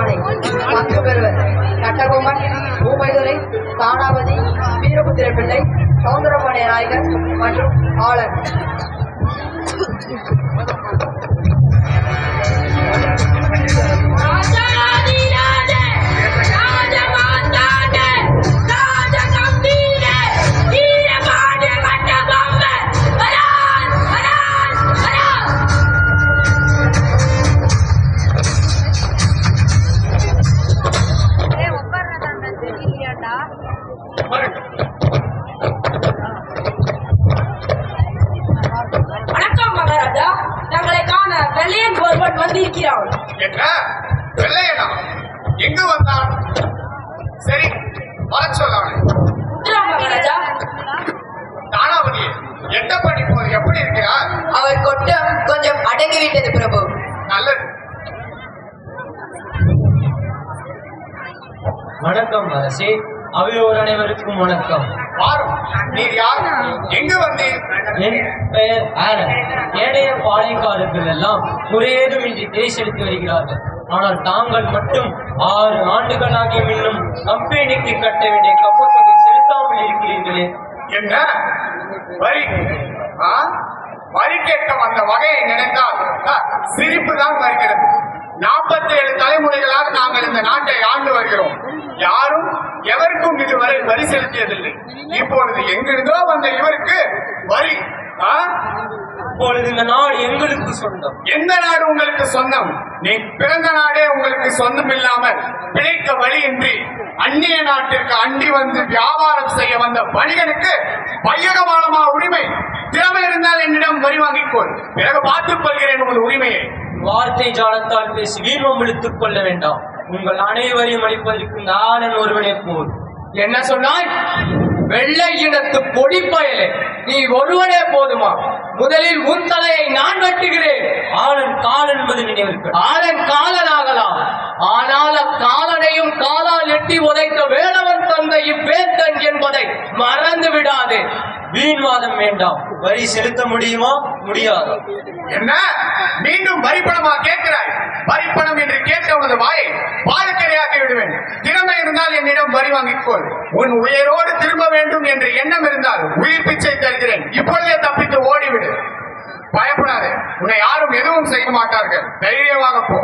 அரண்மனை பங்கு பெறுவர் கட்டபொம்மன் பூமைதுரை தானாவதி வீரபுத்திர பிள்ளை சௌந்தரபாண்டிய நாயகர் மற்றும் ஆளன் வெள்ளையன் ஒருவன் வந்திருக்கிறான் என்ன? வெள்ளையனா? எங்கு வந்தான்? சரி வர சொல்ல அவனை. உத்தரம் மகாராஜா. தானாவதியே எட்ட படிப்போது எப்படி இருக்கிறார் அவர் கொட்டம் கொஞ்சம் அடங்கிவிட்டது பிரபு. நல்லது. வணக்கம் அரசே. அவையோர் அனைவருக்கும் வணக்கம். நீர் யார்? எங்கு வந்தீர்? என் பெயர் ஆலன் ஏனைய பாளையக்காரர்கள் எல்லாம் முறையேதுமின்றி தேய் செலுத்தி வருகிறார்கள். ஆனால் தாங்கள் மட்டும் ஆறு ஆண்டுகளாகி இன்னும் கம்பெனிக்கு கட்ட வேண்டிய கப்பத்தொகை செலுத்தாமல் இருக்கிறீர்களே. என்ன? வரி? வரி கேட்க வந்த வகையை நினைத்தால் சிரிப்பு தான் வருகிறது. நாற்பத்தி ஏழு தலைமுறைகளாக நாங்கள் இந்த நாட்டை ஆண்டு வருகிறோம். யாரும் எவருக்கும் இதுவரை வரி செலுத்தியதில்லை. இப்பொழுது எங்கிருந்தோ வந்த இவருக்கு வரி. ஆ? இப்பொழுது இந்த நாடு எங்களுக்கு சொந்தம். எந்த நாடு உங்களுக்கு சொந்தம்? நீ பிறந்த நாடே உங்களுக்கு சொந்தம் இல்லாமல் பிழைக்க வழியின்றி அந்நிய நாட்டிற்கு அண்டி வந்து வியாபாரம் செய்ய வந்த வணிகனுக்கு பையகமானமா உரிமை? திறமை இருந்தால் என்னிடம் வரி வாங்கிக்கொள் பிறகு பார்த்துக் கொள்கிறேன் உங்கள் உரிமையை. வார்த்தை ஜாலத்தால் பேசி வீர்வம் இழுத்துக் கொள்ள வேண்டாம். உங்கள் அனைவரையும் அளிப்பதற்கு இந்த ஒருவனே போல் என்ன சொன்னாய்? வெள்ளை இனத்து பொடி பயலே நீ ஒருவனே போதுமா? முதலில் உன் தலையை நான் வெட்டுகிறேன். ஆலன் கால் என்பது நினைவிருக்க காலன் காலனாகலாம். ஆனால் அக்காலனையும் காலால் எட்டி உதைத்த வேடவன் தந்தை இப்பேத்தன் என்பதை மறந்து விடாதே. வீண்வாதம் வேண்டாம். வரி செலுத்த முடியுமா? முடியாது. என்ன? மீண்டும் வரிப்பணமா கேட்கிறாய்? வரிப்பணம் என்று கேட்க உனது வாயை பாலக்கரையாக்கி விடுவேன் திறமை இருந்தால் என்னிடம் உன் உயிரோடு திரும்ப வேண்டும் என்று எண்ணம் இருந்தால் உயிர் பிச்சை தருகிறேன். இப்பொழுதே தப்பித்து ஓடிவிடு. பயப்படாதே. உன்னை யாரும் எதுவும் செய்ய மாட்டார்கள். தைரியமாக போ.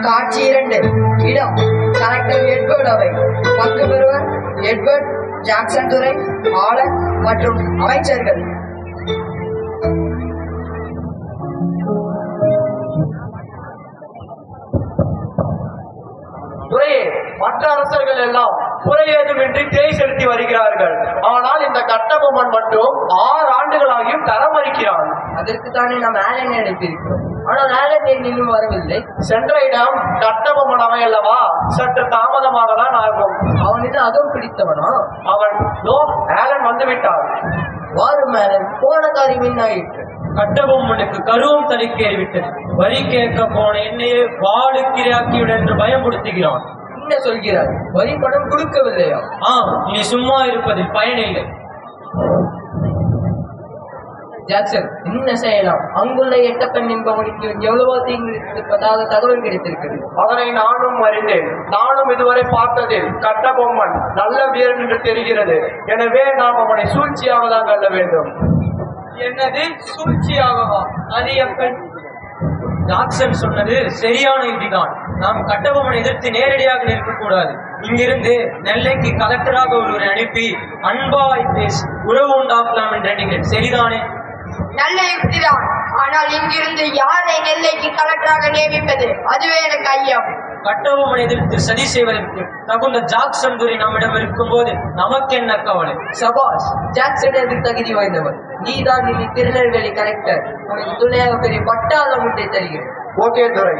காட்சி இரண்டு. இடம். கலெக்டர் எட்வர்ட் அவை. பங்கு பெறுவர் எட்வர்ட் ஜாக்சன் துறை ஆளர் மற்றும் அமைச்சர்கள். மற்ற அரசர்கள் எல்லாம் குறையேதுமின்றி தேய் செலுத்தி வருகிறார்கள். ஆனால் இந்த கட்டபொம்மன் மட்டும் ஆறு ஆண்டுகளாகியும் தரம் மறுக்கிறான் அதற்கு தானே நாம் ஆலனை அனுப்பியிருக்கிறோம். ஆனால் ஆலன் ஏன் இன்னும் வரவில்லை. சென்ற இடம் கட்டபொம்மன் அவை அல்லவா? சற்று தாமதமாக தான் ஆகும். அவன் இது அதுவும் பிடித்தவனா? அவன் லோ ஆலன் வந்து விட்டான் வாரும் ஆலன் போன காரியம் என்ன ஆயிற்று? கட்டபொம்மனுக்கு கருவம் தடுக்கேறிவிட்டது வரி கேட்க போன என்னையே வாழுக்கிராக்கியுடன் என்று பயமுறுத்துகிறான். என்ன சொல்கிறார் வரி பணம் கொடுக்கவில்லையா? ஆம் இனி சும்மா இருப்பதில் பயனில்லை. ஜாக்சன் என்ன செய்யலாம்? அங்குள்ள எட்டப்பன் என்பவனுக்கு எவ்வளவோ தீங்கு இருப்பதாக தகவல் கிடைத்திருக்கிறது. அவனை நானும் அறிந்தேன். நானும் இதுவரை பார்த்ததில் கட்டபொம்மன் நல்ல வீரன் என்று தெரிகிறது. எனவே நாம் அவனை சூழ்ச்சியாக தான் கருத வேண்டும். என்னது? சூழ்ச்சியாகவா? அது எப்பன் ஜாக்சன் சொன்னது சரியான யுக்திதான் நாம் கட்டபொம்மனை எதிர்த்து நேரடியாக நிற்கக்கூடாது. இங்கிருந்து நெல்லைக்கு கலெக்டராக ஒருவரை அனுப்பி அன்பாய் பேசி உறவு உண்டாக்கலாம் என்று சரிதானே? நல்ல யுக்திதான் ஆனால் இங்கிருந்து யாரை நெல்லைக்கு கலெக்டராக நியமிப்பது? அதுவே எனக்கு ஐயம். கட்டபொம்மனை எதிர்த்து சதி செய்வதற்கு தகுந்த ஜாக்சன் துரை நம்மிடம் இருக்கும்போது நமக்கு என்ன கவலை? சபாஷ் ஜாக்சன் எதுக்கு தகுதி வாய்ந்தவர். நீதான் இனி திருநெல்வேலி கலெக்டர். உனக்கு துணையாக பெரிய பட்டாளம் ஒன்றை தருகிறேன். ஓகே துரை.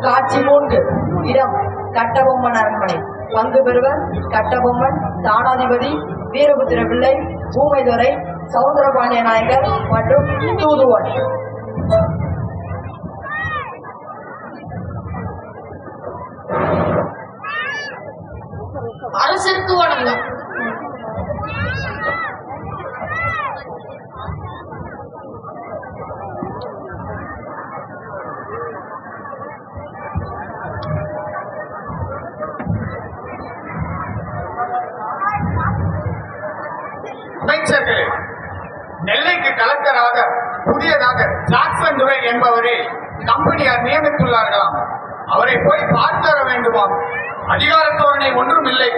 காட்சி மூன்று. இடம் கட்டபொம்மன் அரண்மனை. பங்கு பெறுவர் கட்டபொம்மன் தானாதிபதி வீரபுத்திர பிள்ளை பூமைதுரை சௌந்தரபாண்டிய நாயகர் மற்றும் தூதுவன். அரசிற்கு வணக்கம். என்பவரை கம்பெனியார் நியமித்துள்ளார்களாம். அவரை போய் பார்த்து வர வேண்டுமாம். அதிகார தோரணை ஒன்றும் இல்லை.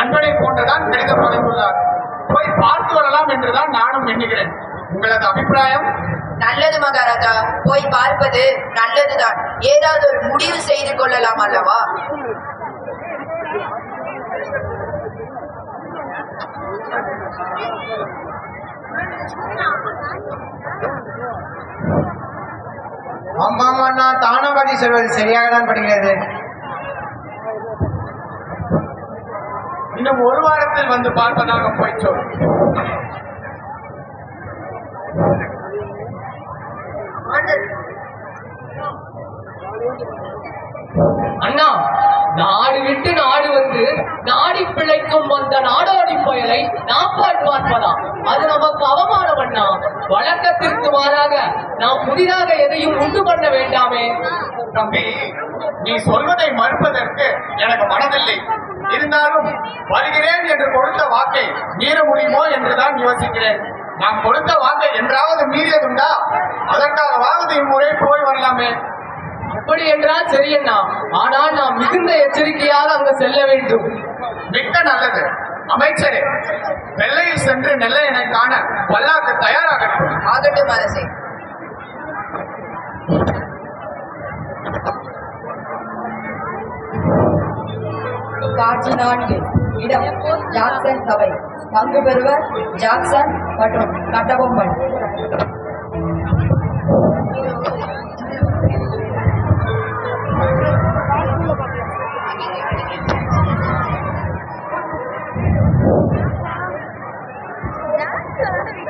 அன்பனை போன்றதான் கடிதம் வழங்கியுள்ளார் போய் பார்த்து வரலாம் என்றுதான் நானும் எண்ணுகிறேன். உங்களது அபிப்பிராயம்? நல்லது மகாராஜா. போய் பார்ப்பது நல்லதுதான். ஏதாவது ஒரு முடிவு செய்து கொள்ளலாம் அல்லவா? ஆமாம் அண்ணா தானபதி சொல்வது சரியாக தான் படுகிறது இன்னும் ஒரு வாரத்தில் வந்து பார்ப்பதாக போய் சொல் அண்ணா நாடு விட்டு பிழைக்கும் அந்த நாடோடி புயலை நாப்பால் பார்ப்பதா அது நமக்கு அவமானம் அண்ணா. வழக்கத்திற்கு மாறாக நாம் புதிதாக எதையும் உண்டு பண்ண வேண்டாமே. தம்பி நீ சொல்வதை மறுப்பதற்கு எனக்கு மனதில்லை. இருந்தாலும் வருகிறேன் என்று கொடுத்த வாக்கை மீற முடியுமோ என்றுதான் யோசிக்கிறேன். நான் கொடுத்த வாக்கை என்றாவது மீறியதுண்டா? அதற்காகவாவது இம்முறை போய் வரலாமே. அப்படி என்றால் சரி அண்ணா ஆனால் நாம் மிகுந்த எச்சரிக்கையாக அங்கு செல்ல வேண்டும். மிக்க நல்லது. அமைச்சரே வெள்ளையில் சென்று நெல்லையனை காண வல்லாக்கு தயாராகட்டும். ஆகட்டும் அரசே. காட்சி நான்கு. இடம் ஜாக்சன் சபை. பங்கு பெறுவர் ஜாக்சன் மற்றும் கட்டபொம்மன்.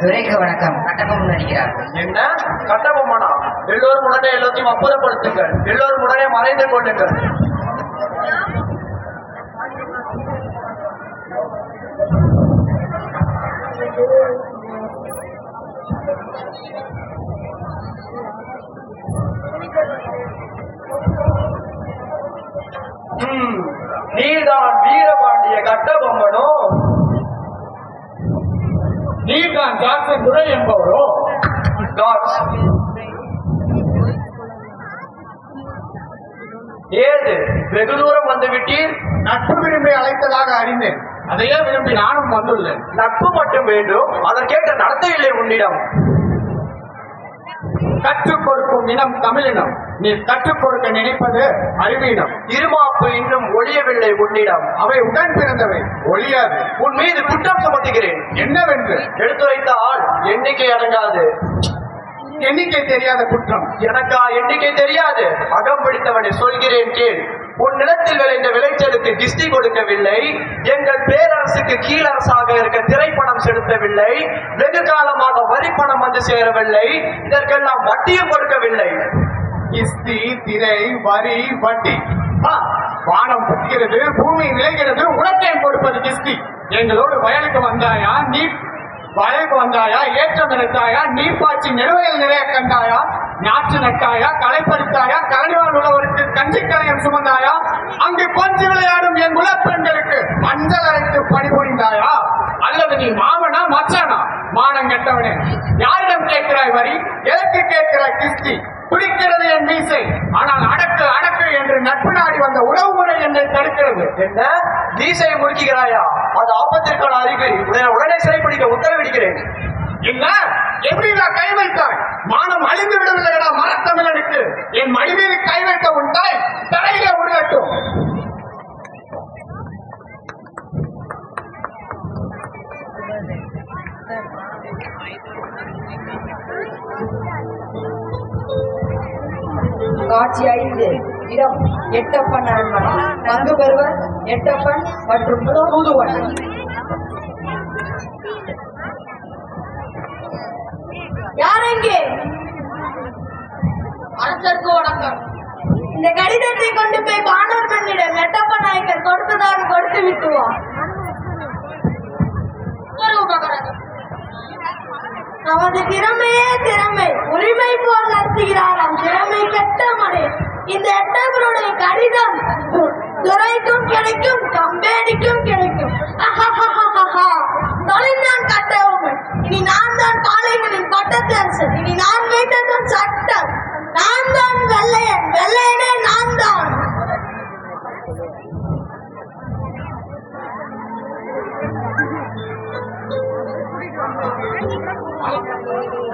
துரைக்கு வணக்கம். கட்டபொம்மன் நடிக்கிறார். என்ன? கட்டபொம்மனா? எல்லோரும் உடனே எல்லாத்தையும் அப்புறப்படுத்துங்கள். எல்லோரும் உடனே மறைந்து கொள்ளுங்கள். நீதான் வீரபாண்டிய கட்டபொம்மனோ? நீர்தான் ஜாக்சன் துரை என்பவரோ? ஏது வெகு தூரம் வந்து விட்டீர் நட்பு விரும்பி அழைத்ததாக அறிந்தேன். அதையே விரும்பி நானும் வந்துள்ளேன். நட்பு மட்டும் வேண்டும். அதற்கேற்ற நடத்தை இல்லை உன்னிடம். கற்றுக் கொடுக்கும் இனம் தமிழினம் நீ கற்றுக் கொடுக்க நினைப்பது அறிவீனம் இருமாப்பு இன்னும் ஒழியவில்லை உன்னிடம். அவை உடன் பிறந்தவை. ஒழியாது. உன் மீது குற்றம் சுமத்துகிறேன். என்னவென்று? எடுத்துரைத்த ஆள் எண்ணிக்கை அடங்காது. எண்ணிக்கை தெரியாத குற்றம். எனக்கா எண்ணிக்கை தெரியாது? அகம் பிடித்தவனை சொல்கிறேன் கேள். உன் நிலத்தில் விளைந்த விளைச்சலுக்கு கிஸ்தி கொடுக்கவில்லை. எங்கள் பேரரசுக்கு கீழரசாக இருக்க திரைப்பணம் செலுத்தவில்லை. வெகு காலமாக வரி பணம் வந்து சேரவில்லை. இதற்கெல்லாம் வட்டியும் கொடுக்கவில்லை. இஸ்தி திரை வரி வட்டி. ஆ, வானம் புத்துகிறது பூமி நிலைகிறது உனக்கே கொடுப்பது கிஸ்தி எங்களோடு வயலுக்கு வந்தாயா நீ வயலுக்கு வந்தாயா ஏற்றம் எடுத்தாயா நீர் பாய்ச்சி நிறுவையில் நிறைய கண்டாயா? நாற்று நட்டாயா களை பறித்தாயா கரணிவாள் உள்ளவருக்கு கஞ்சி கலையம் சுமந்தாயா அங்கு கொஞ்சி விளையாடும் என் குலப்பெண்களுக்கு மஞ்சள் அரைத்து பணிபுரிந்தாயா? அல்லது நீ மாமனா மச்சானா? மானம் கெட்டவனே யாரிடம் கேட்கிறாய் வரி? எதற்கு கேட்கிறாய் கிஸ்தி துடிக்கிறது என் மீசை. ஆனால் அடக்கு அடக்கு என்று நட்பு நாடி வந்த உறவு முறை என்னை தடுக்கிறது. என்ன? மீசையை முறுக்குகிறாயா அது ஆபத்திற்கான அறிகுறி. உடனே உடனே சிறைப்பிடிக்க உத்தரவிடுகிறேன். இல்ல எப்படி நான் கை வைத்தாய்? மானம் அழிந்து மரத்தமிழனுக்கு என் மடி மீது கை வைத்த உன் தாய் உருகட்டும். காட்சி ஐந்து இடம் எட்டப்பன் அரண்மனை. பங்கு பெறுவர் எட்டப்பன் மற்றும் தூதுவன். யார் எங்கே அரசருக்கு வணக்கம். இந்த கடிதத்தை கொண்டு போய் பானூர் மன்னிடம் நெட்டப்ப நாயக்கர் கொடுத்ததாக கொடுத்து விட்டு வா உத்தரவு மகாராஜா நமது திறமையே திறமை. உரிமை போல் நடத்துகிறாராம் திறமை கெட்ட மடை இந்த எட்டவருடைய கடிதம் துரைக்கும் கிடைக்கும் கம்பேனிக்கும் கிடைக்கும். தொலைந்தான் கட்டவுமன் இனி நான் தான் பாளையங்களின் பட்டத்தரசன் இனி நான் வைத்ததும் சட்டம். நான் தான் வெள்ளையன் வெள்ளையனே நான் தான்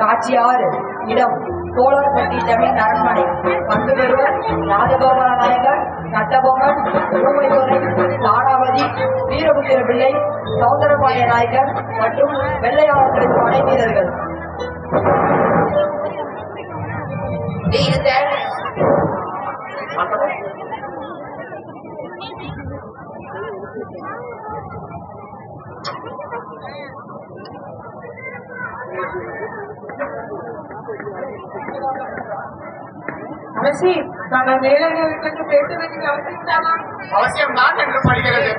காட்சி ஆறு இடம் தோழர்பட்டி தமிழ் அரண்மனை. பங்கு பெறுவர் ராஜகோபால நாயகர் கட்டபொம்மன் ஊமைத்துறை தானாவதி வீரபுத்திர பிள்ளை சௌந்தரபாய நாயகர் மற்றும் வெள்ளையாளர்களின் படை வீரர்கள் அரசி நாங்கள் மேலதிகாரிகளுக்கு பேச வேண்டிய அவசியம் தானா அவசியம் தான் என்று படுகிறது.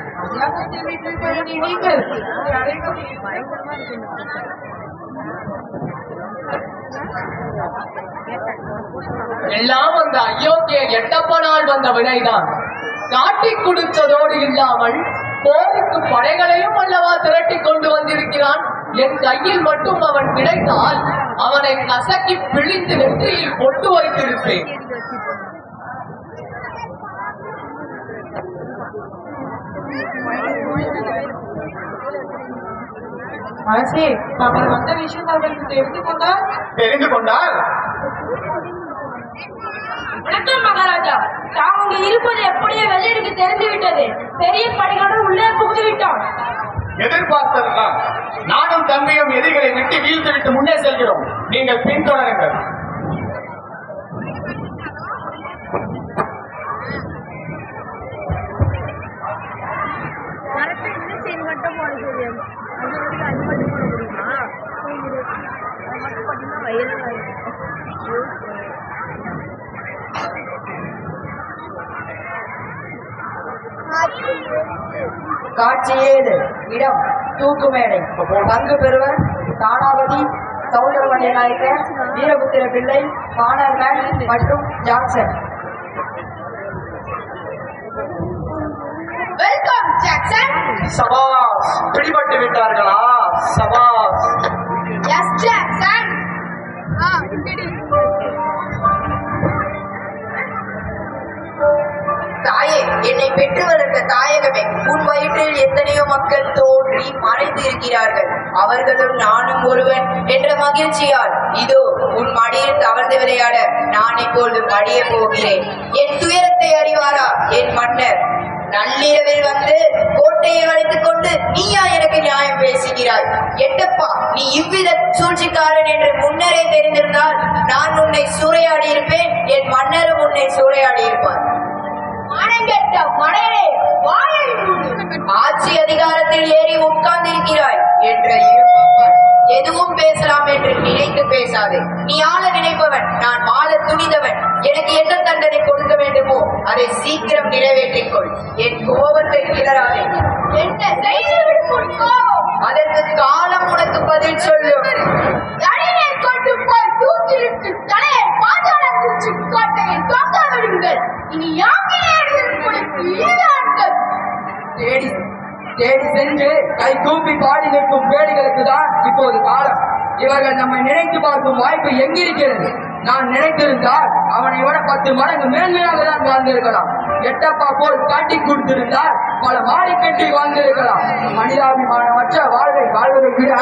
நீங்கள். எல்லாம் அந்த அயோத்திய எட்டப்பனால் வந்த வினைதான். காட்டிக் கொடுத்ததோடு இல்லாமல் போருக்கு படைகளையும் அல்லவா திரட்டி கொண்டு வந்திருக்கிறான். என் கையில் மட்டும் அவன் கிடைத்தால் அவனை கசக்கி பிழிந்து நெற்றியில் கொண்டு வைத்திருப்பேன். அரசி நாங்கள் வந்த விஷயம் அவர்களுக்கு தெரிந்து கொண்டால்? தெரிந்து கொண்டால்? வணக்கம் மகாராஜா. தாம் அங்கு இருப்பது எப்படியே வெள்ளையனுக்கு தெரிந்து விட்டது பெரிய படைகளுடன் உள்ளே புகுந்து விட்டான் எதிர்பார்த்ததுதான் நானும் தம்பியும் எதிரிகளை விட்டு வீழ்த்து விட்டு முன்னே செல்கிறோம். நீங்கள் பின்தொடருங்கள். மட்டும் போட தெரியும் அது வந்து அது மட்டும் போட முடியுமா இது அது மட்டும் பார்த்தீங்கன்னா வயலாக இருக்கும் காட்சி ஏழு இடம் தூக்குமேடை. பங்கு பெறுவர் தானாவதி சௌந்தரவண்ய நாயக்கர் வீரபுத்திர பிள்ளை கானர்மேன் மற்றும் ஜாக்சன் வெல்கம் ஜாக்சன் சபாஸ் பிடிபட்டு விட்டார்களா? சபாஸ். எஸ் ஜாக்சன் என்னை பெற்று வளர்த்த தாயகமே உன் வயிற்றில் எத்தனையோ மக்கள் தோன்றி மறைந்து இருக்கிறார்கள் அவர்களும் நானும் ஒருவன் என்ற மகிழ்ச்சியால் இதோ உன் மடியில் தவழ்ந்து விளையாட நான் இப்பொழுது மடிய போகிறேன். என் துயரத்தை அறிவாரா என் மன்னர்? நள்ளிரவில் வந்து கோட்டையை வளைத்துக் கொண்டு நீயா எனக்கு நியாயம் பேசுகிறாய். எட்டப்பா நீ இவ்வித சூழ்ச்சிக்காரன் என்று முன்னரே தெரிந்திருந்தால் நான் உன்னை சூறையாடி இருப்பேன் என் மன்னரும் உன்னை சூறையாடி இருப்பார் ஆட்சி அதிகாரத்தில் ஏறி உட்கார்ந்திருக்கிறாய் என்ற எதுவும் பேசலாம் என்று நினைத்து பேசாதே. நீ ஆள நினைப்பவன் நான் ஆள துணிந்தவன். எனக்கு என்ன தண்டனை கொடுக்க வேண்டுமோ அதை சீக்கிரம் நிறைவேற்றிக் கொள் என் கோபத்தை கிளறாதே. என்ன அதற்கு காலம் உனக்கு பதில் சொல்லும் தடியை கொண்டு போய் தூக்கிலிட்டு தலையை பாதாள குச்சி கோட்டையில் விடுங்கள். இனி யாங்கிலேயர்கள் தேடி தேடி சென்று கை தூப்பி பாடி நிற்கும் பேடிகளுக்கு தான் இப்போது காலம். இவர்கள் நம்மை நினைத்து பார்க்கும் வாய்ப்பு எங்கிருக்கிறது? நான் நினைத்திருந்தால் அவனை விட பத்து மடங்கு மேன்மையாக தான் வாழ்ந்திருக்கலாம். எட்டப்பா போல் காட்டி கொடுத்திருந்தால் பல மாடி கட்டி வாழ்ந்திருக்கலாம். மனிதாபிமானமற்ற வாழ்வை வாழ்வதை விட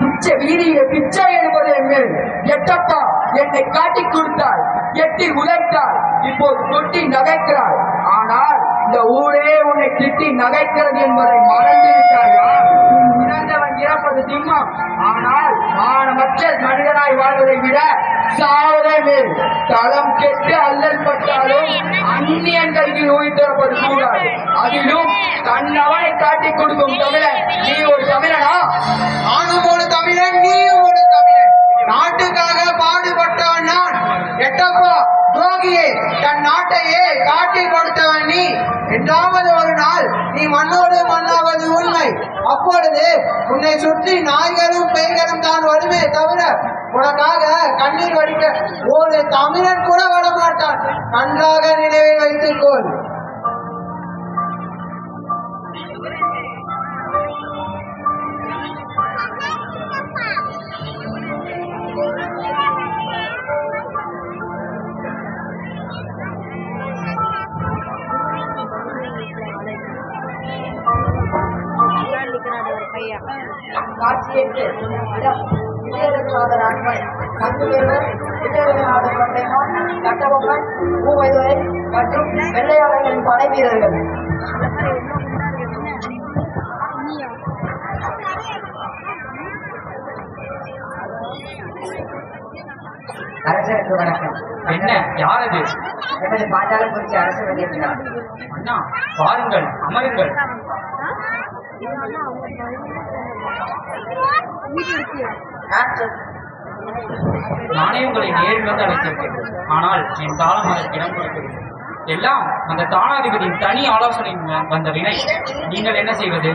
பிச்சை வீதியில பிச்சை எடுப்பதே மேல் எட்டப்பா என்னை காட்டிக் கொடுத்தார் எட்டி உழைத்தாள் இப்போது தொட்டி நகைக்கிறாள் ஆனால் இந்த ஊரே உன்னை திட்டி நகைக்கிறது என்பதை மறந்து விட்டாயா இறந்தவன் இறப்பது சிம்மம். ஆனால் மானமற்ற மனிதனாய் வாழ்வதை விட சாவதே தளம் கெட்டு அல்லல் பட்டாலும் அந்நியன் நோய் திறப்பது கூடாது அதிலும் தன்னவனை காட்டிக் கொடுக்கும் தமிழன் நீ ஒரு தமிழனா? நானும் ஒரு தமிழன் நீ ஒரு தமிழன். நாட்டுக்காக பாடுபட்டான் நான். எட்டப்பா துரோகியே தன் நாட்டையே காட்டி கொடுத்தவன் நீ. என்றாவது ஒரு நாள் நீ மண்ணோடு மண்ணாவது உண்மை. அப்பொழுது உன்னை சுற்றி நாய்களும் பேய்களும் தான் வருமே தவிர உனக்காக கண்ணீர் வடிக்க ஒரு தமிழன் கூட வரமாட்டான். நன்றாக நினைவில் வைத்துக்கொள். நிக்கிறான் ஒரு பையன். காட்சியேற்று கட்டபொம்மன் பூவைதுரை மற்றும் வெள்ளையாளர்களின் படை வீரர்கள். என்ன அரசருக்கு வணக்கம். என்ன யார் அது எமது பாஞ்சாலங்குறிச்சி அரசு வெளியிட்டார். அண்ணா பாருங்கள் அமருங்கள். நானே உங்களை நேரில் வந்து அழைத்திருக்கிறேன் ஆனால் என் தாளம் அதற்கு இடம் கொடுக்கவில்லை. எல்லாம் அந்த தானாதிபதியின் தனி ஆலோசனை வந்த வினை. நீங்கள் என்ன செய்வது?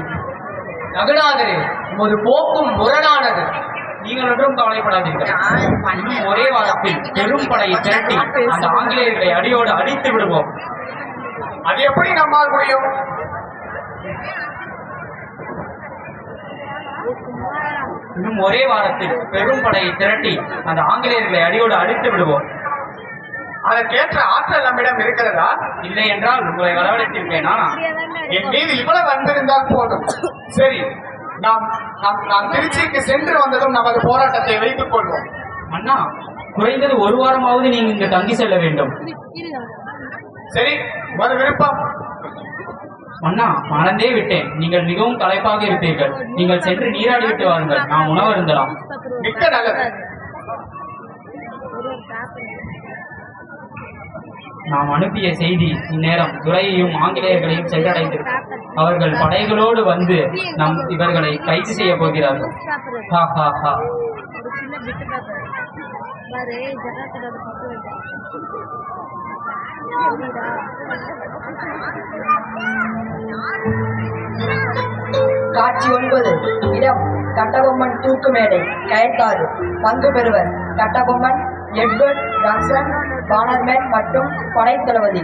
ரகுநாதரே உமது போக்கும் முரணானது. நீங்கள் ஒன்றும் கவலைப்படாதீர்கள். ஒரே வாரத்தில் பெரும் படையை திரட்டி அந்த ஆங்கிலேயர்களை அடியோடு அழித்து விடுவோம். அது எப்படி நம்மால் முடியும்? இன்னும் ஒரே வாரத்தில் பெரும் படையை திரட்டி அந்த ஆங்கிலேயர்களை அடியோடு அழித்து விடுவோம். அதற்கேற்ற ஆற்றல் நம்மிடம் இருக்கிறதா? இல்லை என்றால் உங்களை வரவழைத்திருப்பேனா என் மீது இவ்வளவு அன்பிருந்தால் போதும். சரி நாம் நாம் நாம் திருச்சிக்கு சென்று வந்ததும் நமது போராட்டத்தை வைத்துக் கொள்வோம். அண்ணா குறைந்தது ஒரு வாரமாவது நீங்க இங்கு தங்கி செல்ல வேண்டும். சரி ஒரு விருப்பம். அண்ணா மறந்தே விட்டேன். நீங்கள் மிகவும் களைப்பாக இருப்பீர்கள். நீங்கள் சென்று நீராடி விட்டு வாருங்கள். நான் உணவு இருந்தலாம் மிக்க நாம் அனுப்பிய செய்தி இந்நேரம் துறையையும் ஆங்கிலேயர்களையும் சென்றடைந்திருக்கும். அவர்கள் படைகளோடு வந்து நம் இவர்களை கைது செய்ய போகிறார்கள். ஹா ஹா ஹா. பாரு காட்சி ஒன்பது. இடம் கட்டபொம்மன் தூக்கு மேடை கயத்தாறு பங்கு பெறுவர். கட்டபொம்மன் எட்வர்ட் ஜான்சன் பானர்மேன் மற்றும் படைத்தளபதி.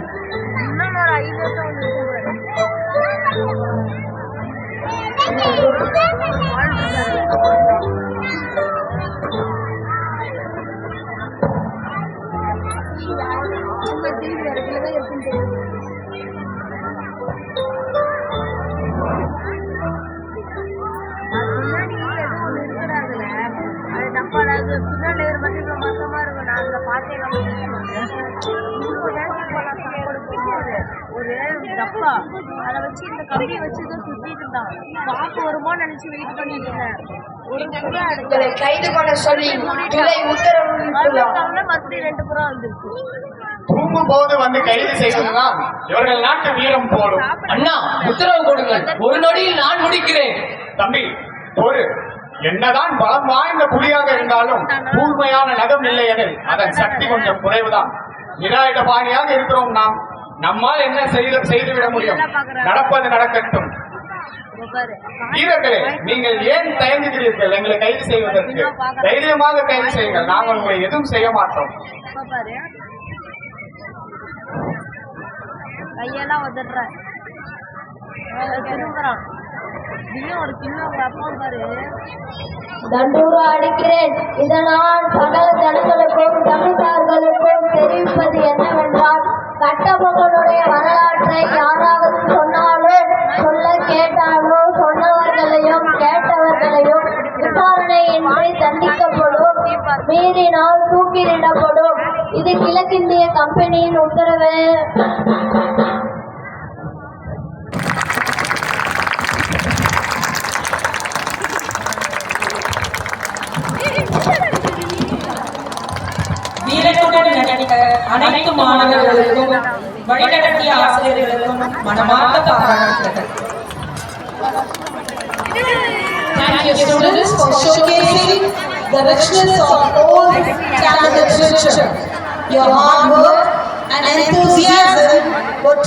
Thank you. ஒரு டப்பா. அதை வச்சு இந்த கம்பியை வச்சு ஏதோ சுத்திட்டு இருந்தான். காப்பு வருமோ நினைச்சு வெயிட் பண்ணிட்டு இருந்தேன். ஒரு கைது பண்ண சொல்லி மறுபடியும் ரெண்டு புறா வந்துருக்கு தூங்கும் போது வந்து கைது செய்வதுதான் இவர்கள் நாட்டு வீரம் போடும். அண்ணா உத்தரவு கொடுங்கள். ஒரு நொடியில் நான் முடிக்கிறேன். தம்பி ஒரு என்னதான் பலம் வாய்ந்த புலியாக இருந்தாலும் கூர்மையான நகம் இல்லை எனில் அதன் சக்தி கொஞ்சம் குறைவுதான். நிராயுத பாணியாக இருக்கிறோம் நாம். நம்மால் என்ன செய்து செய்துவிட முடியும்? நடப்பது நடக்கட்டும். வீரர்களே நீங்கள் ஏன் தயங்குகிறீர்கள்? எங்களை கைது செய்வதற்கு. தைரியமாக கைது செய்யுங்கள். நாங்கள் உங்களை எதுவும் செய்ய மாட்டோம். கையெல்லாம் உதடுற திரும்புறான் இதையும் அடிக்கிறேன். இதனால் சகல ஜனங்களுக்கும் தமிழ்கார்களுக்கும் தெரிவிப்பது என்னவென்றால் கட்டபொம்மனுடைய வரலாற்றை யாராவது சொன்னாலோ சொல்ல கேட்டாலோ சொன்னவர்களையும் கேட்டவர்களையும் விசாரணையின்றி தண்டிக்கப்படும் மீறினால் தூக்கிலிடப்படும். இது கிழக்கிந்திய கம்பெனியின் உத்தரவு. அனைத்து மாணவர்களுக்கும் வழிநடத்திய ஆசிரியர்களுக்கும் மனமார்ந்த பாராட்டுகள் Thank you students for showcasing the richness of old Kannada literature. Your hard work and enthusiasm were